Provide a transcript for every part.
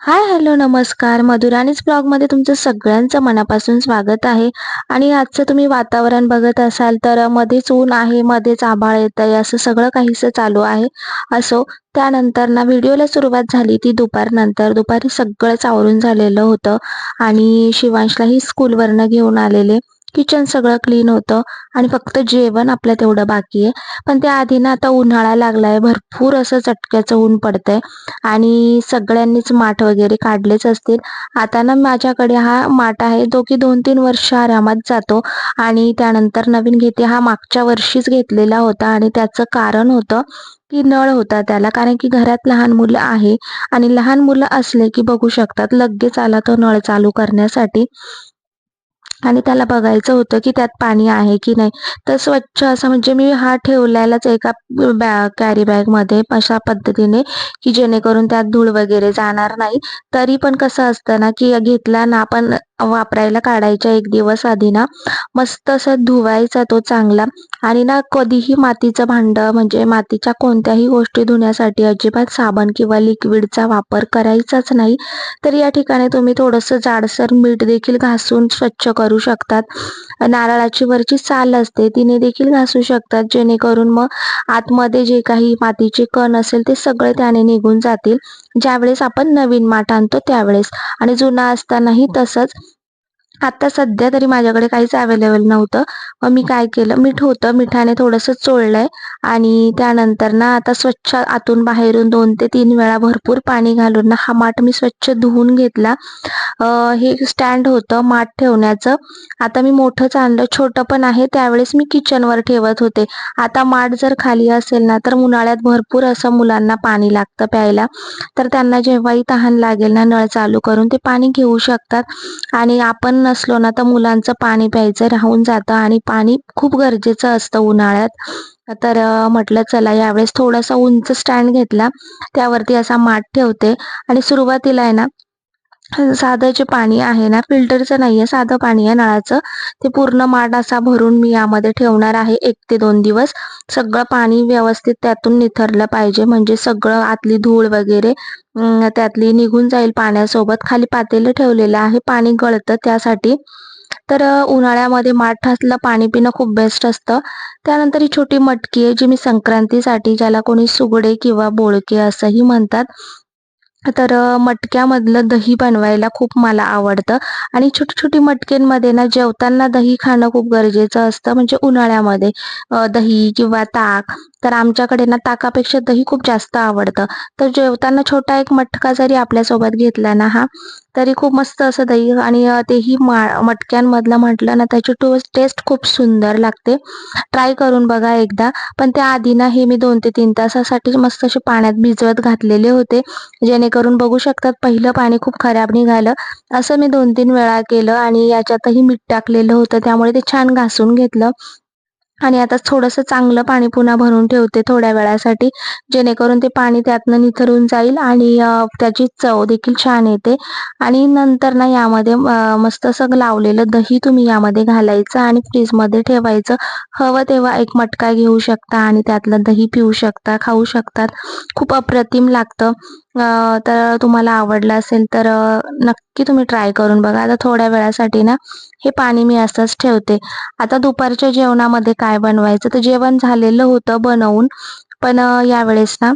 Hi hello नमस्कार. मधुराणीच ब्लॉगमध्ये तुमचं सगळ्यांचं मनापासून स्वागत आहे. आणि आजचं तुम्ही वातावरण बघत असाल तर मध्येच ऊन आहे मध्येच आभाळ येत आहे असं सगळं काहीसं चालू आहे. असो त्यानंतर ना व्हिडिओला सुरुवात झाली ती दुपारनंतर दुपारी सगळंच आवरून झालेलं होतं. आणि शिवांशलाही स्कूलवरनं घेऊन आलेले. किचन सगळं क्लीन होतं. आणि फक्त जेवण आपलं तेवढं बाकी आहे. पण त्याआधी ना आता उन्हाळा लागलाय. भरपूर असं चटक्याचं ऊन पडतंय. आणि सगळ्यांनीच माठ वगैरे काढलेच असतील. आता ना माझ्याकडे हा माठ आहे. तो की दोन तीन वर्ष आरामात जातो. आणि त्यानंतर नवीन घेते. हा मागच्या वर्षीच घेतलेला होता. आणि त्याचं कारण होतं की नळ होता त्याला. कारण की घरात लहान मुलं आहे. आणि लहान मुलं असले की बघू शकतात. लगेच आला तो नळ चालू करण्यासाठी. आणि त्याला बघायचं होतं की त्यात पाणी आहे की नाही. तर स्वच्छ असं म्हणजे मी हा ठेवलेलाच एका बॅग कॅरी बॅगमध्ये अशा पद्धतीने की जेणेकरून त्यात धूळ वगैरे जाणार नाही. तरी पण कसं असतं ना की घेतला ना आपण वापरायला काढायच्या एक दिवस आधी ना मस्त असं धुवायचा तो चांगला. आणि ना कधीही मातीचं भांड म्हणजे मातीच्या कोणत्याही गोष्टी धुण्यासाठी अजिबात साबण किंवा लिक्विडचा वापर करायचाच नाही. तर या ठिकाणी तुम्ही थोडंसं जाडसर मीठ देखील घासून स्वच्छ करू शकतात. नारळाची वरची साल असते तिने देखील घासू शकतात. जेणेकरून मग आतमध्ये जे काही मातीचे कण असेल ते सगळे त्याने निघून जातील. ज्यावेळेस आपण नवीन माठ आणतो त्यावेळेस. आणि जुना असतानाही तसंच आता सध्या तरी माझ्याकडे काहीच अवेलेबल नव्हतं. मग मी काय केलं? मीठ होतं. मिठाने थोडंसं चोळलंय. आणि त्यानंतर ना आता स्वच्छ आतून बाहेरून दोन ते तीन वेळा भरपूर पाणी घालून ना हा माठ मी स्वच्छ धुवून घेतला. हे स्टँड होतं माठ ठेवण्याचं. आता मी मोठंच आणलं छोटं पण आहे. त्यावेळेस मी किचनवर ठेवत होते. आता माठ जर खाली असेल ना तर उन्हाळ्यात भरपूर असं मुलांना पाणी लागतं प्यायला. तर त्यांना जेव्हाही तहान लागेल ना नळ चालू करून ते पाणी घेऊ शकतात. आणि आपण नसलो ना तर मुलांचं पाणी प्यायचं राहून जातं आणि पाणी खूप गरजेचं असतं उन्हाळ्यात. तर म्हटलं चला यावेळेस थोडासा उंच स्टँड घेतला. त्यावरती असा माठ ठेवते. आणि सुरुवातीला आहे ना साधं जे पाणी आहे ना फिल्टरचं नाही आहे साधं पाणी आहे नळाचं. ते पूर्ण माठ असा भरून मी यामध्ये ठेवणार आहे एक ते दोन दिवस. सगळं पाणी व्यवस्थित त्यातून निथरलं पाहिजे म्हणजे सगळं आतली धूळ वगैरे त्यातली निघून जाईल पाण्यासोबत. खाली पातेलं ठेवलेलं आहे पाणी गळतं त्यासाठी. तर उन्हाळ्यामध्ये माठातलं पाणी पिणं खूप बेस्ट असतं. त्यानंतर ही छोटी मटकी आहे जी मी संक्रांतीसाठी ज्याला कोणी सुगडे किंवा बोळके असंही म्हणतात तर मटक्यामधलं दही बनवायला खूप मला आवडतं. आणि छोटी छोटी मटक्यांमध्ये ना जेवताना दही खाणं खूप गरजेचं असतं म्हणजे उन्हाळ्यामध्ये. दही किंवा ताक. तर आमच्याकडे ना ताकापेक्षा दही खूप जास्त आवडतं. तर जेवताना छोटा एक मटका जरी आपल्यासोबत घेतला ना हा तरी खूप मस्त असं दही आणि तेही मा मटक्यांमधलं म्हटलं ना त्याची टू टेस्ट खूप सुंदर लागते. ट्राय करून बघा एकदा. पण त्याआधी ना हे मी दोन ते तीन तासासाठी मस्त असे पाण्यात भिजवत घातलेले होते. करून बघू शकतात. पहिलं पाणी खूप खराब निघालं. असं मी दोन तीन वेळा केलं आणि याच्यातही मीठ टाकलेलं होतं. त्यामुळे ते छान घासून घेतलं. आणि आता थोडंसं चांगलं पाणी पुन्हा भरून ठेवते थोड्या वेळासाठी. जेणेकरून ते पाणी त्यातनं निथरून जाईल आणि त्याची चव देखील छान येते. आणि नंतर ना यामध्ये मस्त असं लावलेलं दही तुम्ही यामध्ये घालायचं आणि फ्रीजमध्ये ठेवायचं. हवं तेव्हा एक मटका घेऊ शकता आणि त्यातलं दही पिऊ शकता खाऊ शकतात. खूप अप्रतिम लागतं. तर तुम्हाला आवडलं असेल तर नक्की तुम्ही ट्राय करून बघा. आता थोड्या वेळासाठी ना हे पाणी मी असंच ठेवते. आता दुपारच्या जेवणामध्ये काय बनवायचं? तर जेवण झालेलं होतं बनवून. पण यावेळेस ना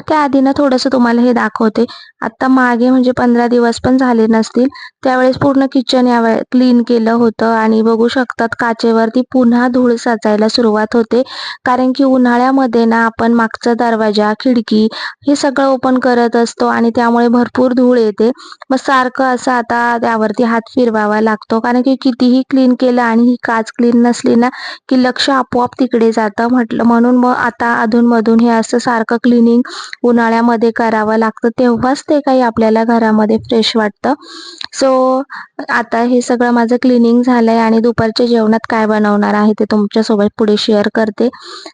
त्याआधी ना थोडंसं तुम्हाला हे दाखवते. आता मागे म्हणजे पंधरा दिवस पण झाले नसतील त्यावेळेस पूर्ण किचन या क्लीन केलं होतं आणि बघू शकतात काचेवरती पुन्हा धूळ साचायला सुरुवात होते. कारण की उन्हाळ्यामध्ये ना आपण मागचा दरवाजा खिडकी हे सगळं ओपन करत असतो आणि त्यामुळे भरपूर धूळ येते. मग सारखं असं आता त्यावरती हात फिरवावा लागतो. कारण की कितीही क्लीन केलं आणि ही काच क्लीन नसली ना की लक्ष आपोआप तिकडे जातं म्हटलं. म्हणून मग आता अधूनमधून हे असं सारखं क्लिनिंग उन्हाळ्यामध्ये करावं लागतं तेव्हाच ते काही आपल्याला घरामध्ये फ्रेश वाटतं. सो आता हे सगळं माझं क्लिनिंग झालंय आणि दुपारच्या जेवणात काय बनवणार आहे ते तुमच्यासोबत पुढे शेअर करते.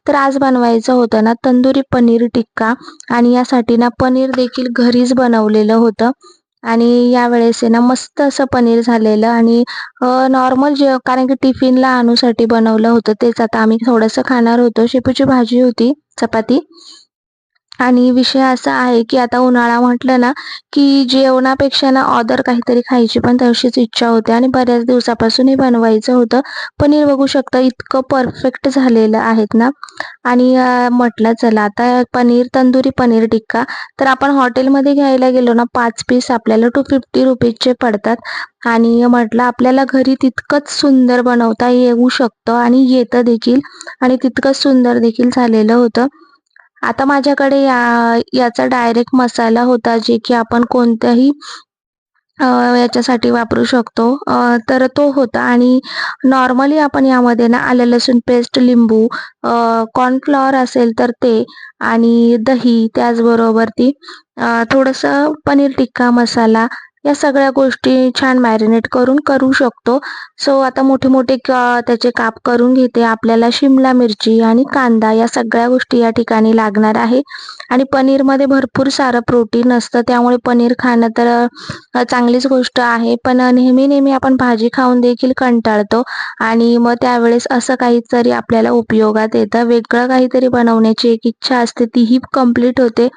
तर आज बनवायचं होतं ना तंदुरी पनीर टिक्का आणि यासाठी ना पनीर देखील घरीच बनवलेलं होतं. आणि यावेळेस आहे ना मस्त असं पनीर झालेलं आणि नॉर्मल जे कारण की टिफिनला आणूसाठी बनवलं होतं तेच आता आम्ही थोडंसं खाणार होतो. शेपूची भाजी होती चपाती. आणि विषय असा आहे की आता उन्हाळा म्हटलं ना की जेवणापेक्षा ना ऑदर काहीतरी खायची पण तशीच इच्छा होते आणि बऱ्याच दिवसापासूनही बनवायचं होतं. पनीर बघू शकता इतकं परफेक्ट झालेलं आहेत ना. आणि म्हटलं चला आता पनीर तंदुरी पनीर टिक्का. तर आपण हॉटेलमध्ये घ्यायला गेलो ना पाच पीस आपल्याला टू फिफ्टी रुपीजचे पडतात. आणि म्हटलं आपल्याला घरी तितकंच सुंदर बनवता येऊ शकतं आणि येतं देखील. आणि तितकंच सुंदर देखील झालेलं होतं. आता माझ्याकडे या याचा डायरेक्ट मसाला होता जे की आपण कोणत्याही याच्यासाठी वापरू शकतो. तर तो होता आणि नॉर्मली आपण यामध्ये ना आलं लसूण पेस्ट लिंबू कॉर्नफ्लॉवर असेल तर ते आणि दही त्याचबरोबर ती थोडंसं पनीर टिक्का मसाला या सगळ्या गोष्टी छान मॅरिनेट करून करू शकतो. सो आता मोठे मोठे त्याचे काप करून घेते. आपल्याला शिमला मिरची आणि कांदा या सगळ्या गोष्टी या ठिकाणी लागणार आहे. आणि पनीरमध्ये भरपूर सारं प्रोटीन असतं. त्यामुळे पनीर खाणं तर चांगलीच गोष्ट आहे. पण नेहमी नेहमी आपण भाजी खाऊन देखील कंटाळतो. आणि मग त्यावेळेस असं काहीतरी आपल्याला उपयोगात येतं. वेगळं काहीतरी बनवण्याची एक इच्छा असते. तीही कंप्लीट होते.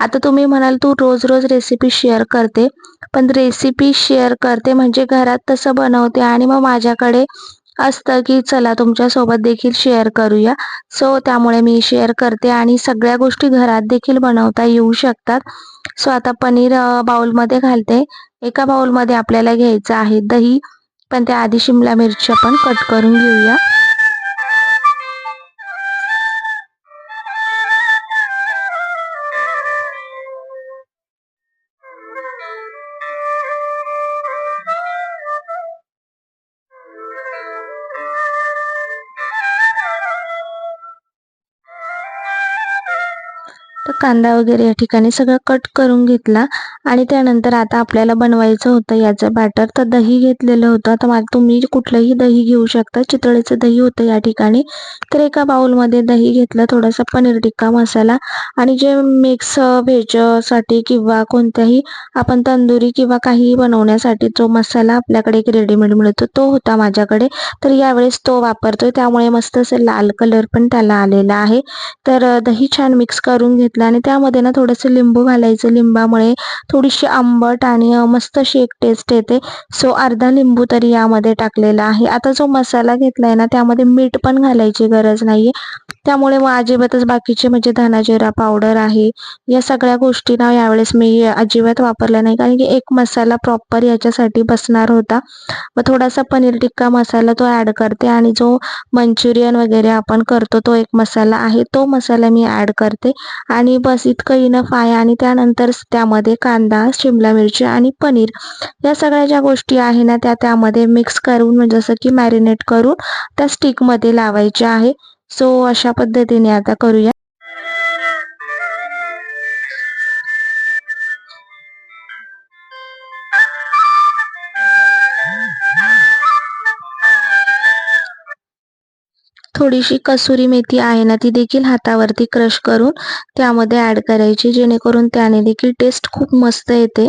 आता तुम्ही म्हणाल तू रोज रोज रेसिपी शेअर करते. पण रेसिपी शेअर करते. म्हणजे घरात तसं बनवते आणि मग माझ्याकडे असतं की चला तुमच्यासोबत देखील शेअर करूया. सो त्यामुळे मी शेअर करते आणि सगळ्या गोष्टी घरात देखील बनवता येऊ शकतात. सो आता पनीर बाउलमध्ये घालते. एका बाउलमध्ये आपल्याला घ्यायचं आहे दही. पण त्या आधी शिमला मिरच्या पण कट करून घेऊया. तर कांदा वगैरे या ठिकाणी सगळं कट करून घेतला. आणि त्यानंतर आता आपल्याला बनवायचं होतं याचं बॅटर तर दही घेतलेलं होतं. तर मला तुम्ही कुठलंही दही घेऊ शकता. चितळेचं दही होतं या ठिकाणी. तर एका बाउलमध्ये दही घेतलं. थोडासा पनीर टिक्का मसाला. आणि जे मिक्स व्हेजसाठी किंवा कोणत्याही आपण तंदुरी किंवा काहीही बनवण्यासाठी जो मसाला आपल्याकडे एक रेडीमेड मिळतो तो होता माझ्याकडे. तर यावेळेस तो वापरतोय. त्यामुळे मस्त असं लाल कलर पण त्याला आलेला आहे. तर दही छान मिक्स करून घेतलं आणि त्यामध्ये ना थोडंसं लिंबू घालायचं. लिंबामुळे थोडीशी आंबट आणि मस्त अशी एक टेस्ट येते. सो अर्धा लिंबू तरी यामध्ये टाकलेला आहे. आता जो मसाला घेतलाय ना त्यामध्ये मीठ पण घालायची गरज नाहीये. त्यामुळे मग अजिबातच बाकीचे म्हणजे धना जिरा पावडर आहे. या सगळ्या गोष्टी ना यावेळेस मी अजिबात वापरल्या नाही. कारण की एक मसाला प्रॉपर याच्यासाठी बसणार होता. मग थोडासा पनीर टिक्का मसाला तो ॲड करते आणि जो मंचुरियन वगैरे आपण करतो तो एक मसाला आहे. तो मसाला मी ॲड करते. आणि बस इतकं इनफ आहे. आणि त्यानंतर त्यामध्ये कांदा शिमला मिरची आणि पनीर या सगळ्या ज्या गोष्टी आहे ना त्या त्यामध्ये मिक्स करून म्हणजे जसं की मॅरिनेट करून त्या स्टिकमध्ये लावायच्या आहे. सो अशा पद्धतीने आता करूया. थोडीशी कसुरी मेथी आहे ना ती देखील हातावरती क्रश करून त्यामध्ये ॲड करायची जेणेकरून त्याने देखील टेस्ट खूप मस्त येते.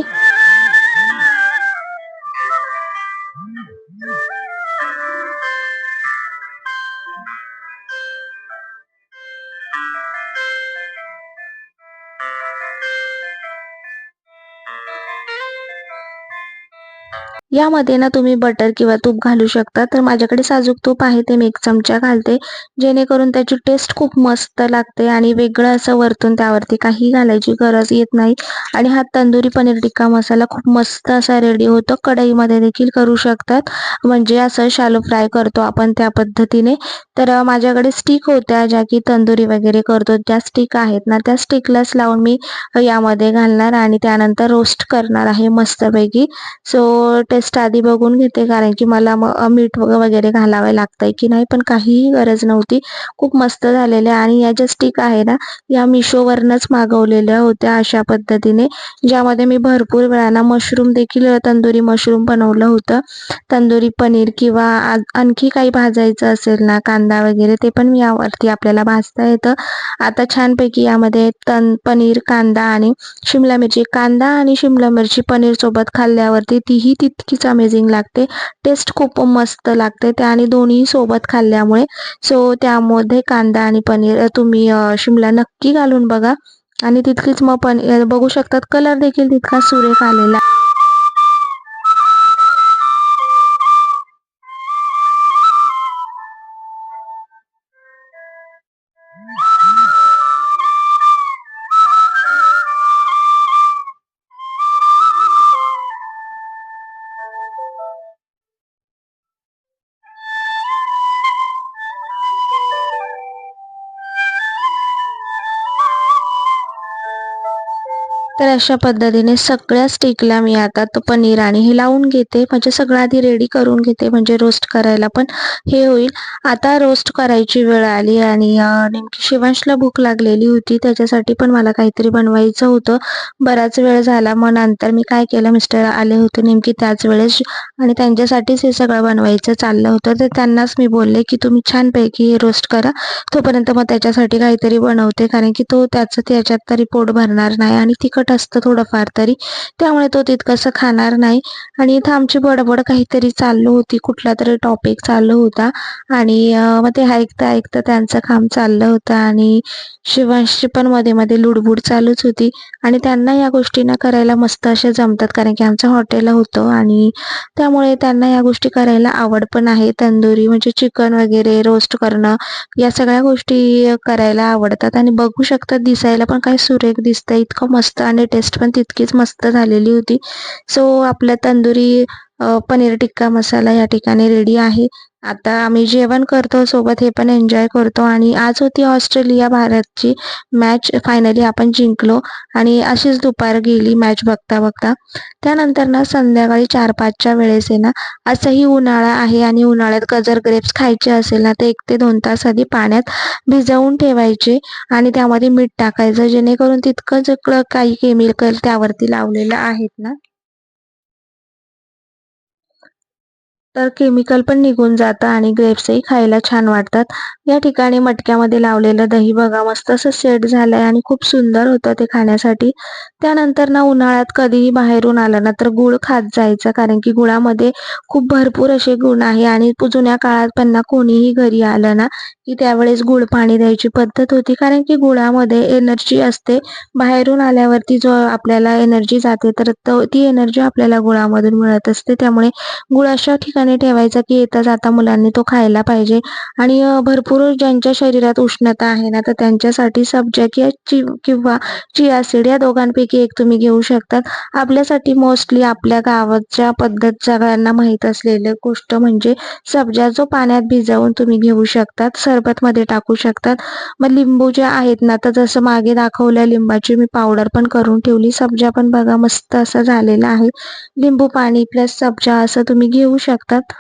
यामध्ये ना तुम्ही बटर किंवा तूप घालू शकता. तर माझ्याकडे साजूक तूप आहे ते मी एक चमचा घालते. जेणेकरून त्याची टेस्ट खूप मस्त लागते आणि वेगळं असं वरतून त्यावरती काही घालायची गरज येत नाही. आणि हा तंदुरी पनीर टिक्का मसाला खूप मस्त असा रेडी होतो. कढईमध्ये देखील करू शकतात. म्हणजे असं शालो फ्राय करतो आपण त्या पद्धतीने. तर माझ्याकडे स्टिक होत्या ज्या की तंदुरी वगैरे करतो. ज्या स्टिक आहेत ना त्या स्टिकलाच लावून मी यामध्ये घालणार आणि त्यानंतर रोस्ट करणार आहे मस्तपैकी. सो टेस्ट टेस्ट आधी बघून घेते कारण की मला मग मीठ वगैरे घालावे लागतंय की नाही पण काहीही गरज नव्हती. खूप मस्त झालेले आणि या ज्या स्टिक आहे ना या मिशोवरनच मागवलेल्या होत्या अशा पद्धतीने ज्यामध्ये मी भरपूर वेळाना मशरूम देखील तंदुरी मशरूम बनवलं होतं. तंदुरी पनीर किंवा आणखी काही भाजायचं असेल ना कांदा वगैरे ते पण यावरती आपल्याला भाजता येतं. आता छानपैकी यामध्ये तन पनीर कांदा आणि शिमला मिरची. कांदा आणि शिमला मिरची पनीर सोबत खाल्ल्यावरती तीही तितकी नक्कीच अमेझिंग लागते. टेस्ट खूप मस्त लागते. त्या आणि दोन्ही सोबत खाल्ल्यामुळे. सो त्यामध्ये कांदा आणि पनीर तुम्ही शिमला नक्की घालून बघा. आणि तितकीच मग पनीर बघू शकतात कलर देखील तितका सुरेख आलेला. तर अशा पद्धतीने सगळ्या स्टिकला मी आता. तो पनीर आणि हे लावून घेते. म्हणजे सगळं आधी रेडी करून घेते. म्हणजे रोस्ट करायला पण हे होईल. आता रोस्ट करायची वेळ आली आणि नेमकी शिवांशला भूक लागलेली होती. त्याच्यासाठी पण मला काहीतरी बनवायचं होतं. बराच वेळ झाला. मग नंतर मी काय केलं? मिस्टर आले होते नेमकी त्याच वेळेस. आणि त्यांच्यासाठीच हे सगळं बनवायचं चाललं होतं. तर त्यांनाच मी बोलले की तुम्ही छानपैकी हे रोस्ट करा. तोपर्यंत मग त्याच्यासाठी काहीतरी बनवते. कारण की तो त्याचं त्याच्यात तरी पोट भरणार नाही आणि तिखट असतं थोडंफार तरी. त्यामुळे तो तितकंसं खाणार नाही. आणि इथं आमची बडबड काहीतरी चालू होती. कुठला तरी टॉपिक चालू होता. आणि मग ते ऐकता ऐकता त्यांचं काम चाललं होतं. आणि शिवांशची पण मध्ये मध्ये लुडबुड चालूच होती. आणि त्यांना या गोष्टींना करायला मस्त अशा जमतात. कारण की आमचं हॉटेल होतं. आणि त्यामुळे त्यांना या गोष्टी करायला आवड पण आहे. तंदुरी म्हणजे चिकन वगैरे रोस्ट करणं या सगळ्या गोष्टी करायला आवडतात. आणि बघू शकतात दिसायला पण काही सुरेख दिसतं इतकं मस्त आणि टेस्ट पण तितकीच मस्त झालेली होती. सो आपलं तंदुरी पनीर टिक्का मसाला या ठिकाणी रेडी आहे. आता आम्ही जेवण करतो सोबत हे पण एन्जॉय करतो आणि आज होती ऑस्ट्रेलिया भारतची मॅच फायनली आपण जिंकलो आणि अशीच दुपार गेली मॅच बघता बघता. त्यानंतर ना संध्याकाळी चार पाचच्या वेळेस आहे ना असंही उन्हाळा आहे आणि उन्हाळ्यात गजर ग्रेप्स खायचे असेल ना तर एक ते दोन तास आधी पाण्यात भिजवून ठेवायचे आणि त्यामध्ये मीठ टाकायचं जेणेकरून तितकं सगळं काही केमिकल त्यावरती लावलेलं आहेत ना तर केमिकल पण निघून जातं आणि ग्रेप्सही खायला छान वाटतात. या ठिकाणी मटक्यामध्ये लावलेलं दही बघा मस्त असं सेट झालंय आणि खूप सुंदर होतं ते खाण्यासाठी. त्यानंतर ना उन्हाळ्यात कधीही बाहेरून आलं ना तर गुळ खात जायचं कारण की गुळामध्ये खूप भरपूर असे गुण आहे आणि जुन्या काळात पण ना कोणीही घरी आलं ना की त्यावेळेस गुळ पाणी द्यायची पद्धत होती. कारण की गुळामध्ये एनर्जी असते. बाहेरून आल्यावरती जो आपल्याला एनर्जी जाते तर तो- ती एनर्जी आपल्याला गुळामधून मिळत असते. त्यामुळे गुळ अशा ठिकाणी ठेवायचा की येताच आता मुलांनी तो खायला पाहिजे. आणि भरपूर ज्यांच्या शरीरात उष्णता आहे ना तर त्यांच्यासाठी सब्जा किंवा चि किंवा चिया सीड या दोघांपैकी एक तुम्ही घेऊ शकतात. आपल्यासाठी मोस्टली आपल्या गावाच्या पद्धत सगळ्यांना माहीत असलेली गोष्ट म्हणजे सब्जा जो पाण्यात भिजवून तुम्ही घेऊ शकतात सरबतमध्ये टाकू शकतात. मग लिंबू जे आहेत ना तर जसं मागे दाखवलं लिंबाची मी पावडर पण करून ठेवली. सब्जा पण बघा मस्त असं झालेला आहे. लिंबू पाणी प्लस सब्जा असं तुम्ही घेऊ शकता. शकतात